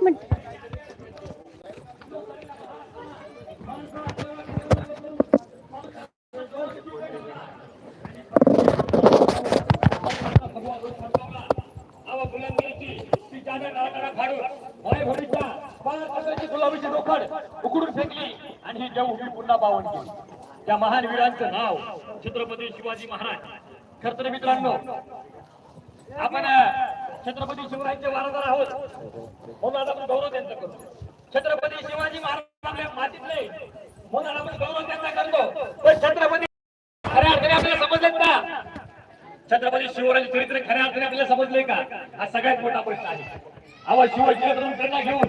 एक मिनिट. गुलाबीची रोखड उकडून फेकली आणि ही देव उभी पुन्हा पावन केली त्या महान वीरांचं नाव छत्रपती शिवाजी महाराज खर तर मित्रांनो आपण छत्रपती शिवरायांचे वारसदार आहोत. म्हणून आज आपण गौरव त्यांचा करतो. छत्रपती शिवाजी महाराज मातीतले. म्हणून आपण गौरव त्यांचा करतो. पण छत्रपती खऱ्या अर्थाने आपल्याला समजलेत का? छत्रपती शिवरायांचे चरित्र खऱ्या अर्थाने आपल्याला समजले का? हा सगळ्यात मोठा प्रश्न आहे. आवा शिवचरित्रातून प्रेरणा घेऊन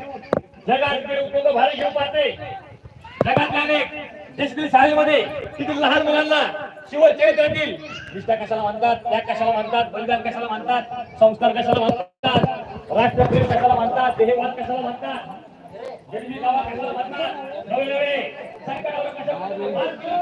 जगात भारी घेऊन पाहते. जगातल्या अनेक डिस्कली शाळेमध्ये तिथून लहान मुलांना शिवचरित्रातील निष्ठा कशाला म्हणतात त्याग कशाला म्हणतात बलिदान कशाला म्हणतात संस्कार कशाला म्हणतात राष्ट्रप्रेम कशाला म्हणतात देहवाद कशाला म्हणतात जन्मी बाबा कशाला म्हणतात नवे नवे संकटावर कशाला मात केलं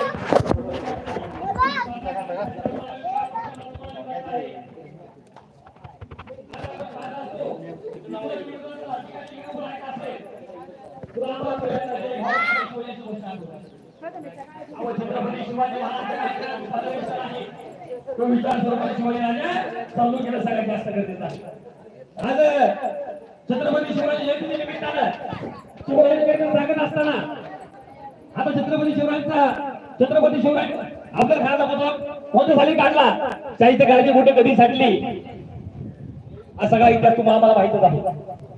छत्रपती शिवाजी महाराज तो विचार छत्रपती शिवाजी चालू सगळ्यात जास्त आज छत्रपती शिवाजी जयंती निमित्तानं शिवरायांकडे सांगत असताना आता छत्रपती शिवरायांचा छत्रपती शिवराय आपल्या घराचा पुतळा कोणत्या साली काढला साहित्य घराची मोठे कधी साठली हा सगळा इतिहास तुम्हाला आम्हाला माहितच आहे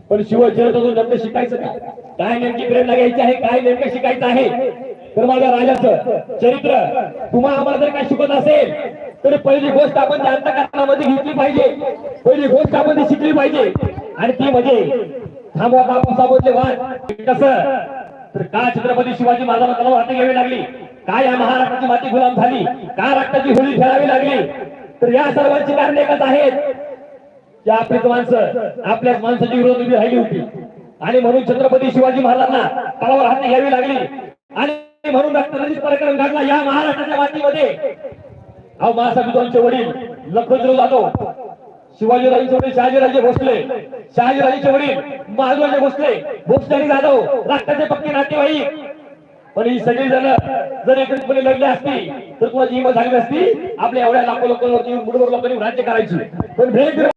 पण शिवचरित्रातून नेमकं शिकायचं काय काय नेमकी प्रेरणा घ्यायची आहे? काय नेमकं शिकायचं आहे? तर माझ्या राजाचं चरित्र तुम्हाला आम्हाला जर काय शिकत असेल तर पहिली गोष्ट आपण अंतकरणामध्ये घेतली पाहिजे. पहिली गोष्ट आपण शिकली पाहिजे. आणि ती म्हणजे थांबवा आपण साबोतले वाद? कसं? तर का छत्रपती शिवाजी महाराजांना तलवार घ्यावी लागली? काय या महाराष्ट्राची माती गुलाम झाली? का रक्ताची होळी खेळावी लागली? तर या सर्वांची कारण एकच आहेत. की आपलीच माणसं आपल्याच माणसाची विरोध उभी राहिली होती. आणि म्हणून छत्रपती शिवाजी महाराजांना तळावर हाती घ्यावी लागली. आणि म्हणून पराक्रम घडला या महाराष्ट्राच्या मातीमध्ये. अहो महासाहेबांचे वडील लखनदेव जाधव शिवाजीराजांचे वडील शहाजीराजे भोसले शहाजीराजेचे वडील महाराजे भोसले भोसले जाधव रक्ताचे पक्के नातेवाईक. पण ही सगळी जण जर एकत्रितपणे लढली असती तर कुणाची हिंमत झाली असती आपल्या एवढ्या लाखो लोकांवरती मुठभर लोकांनी राज्य करायची. पण भेट दिली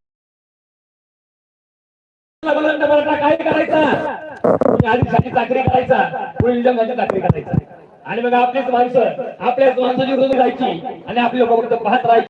बुलंद मराठा काय करायचा आधी खाली चाकरी करायचा कोणी निजामाची चाकरी करायचा. आणि मग आपलीच माणसं आपल्याच माणसाची विरोधी जायची आणि आपली लोक फक्त पाहत राहायची.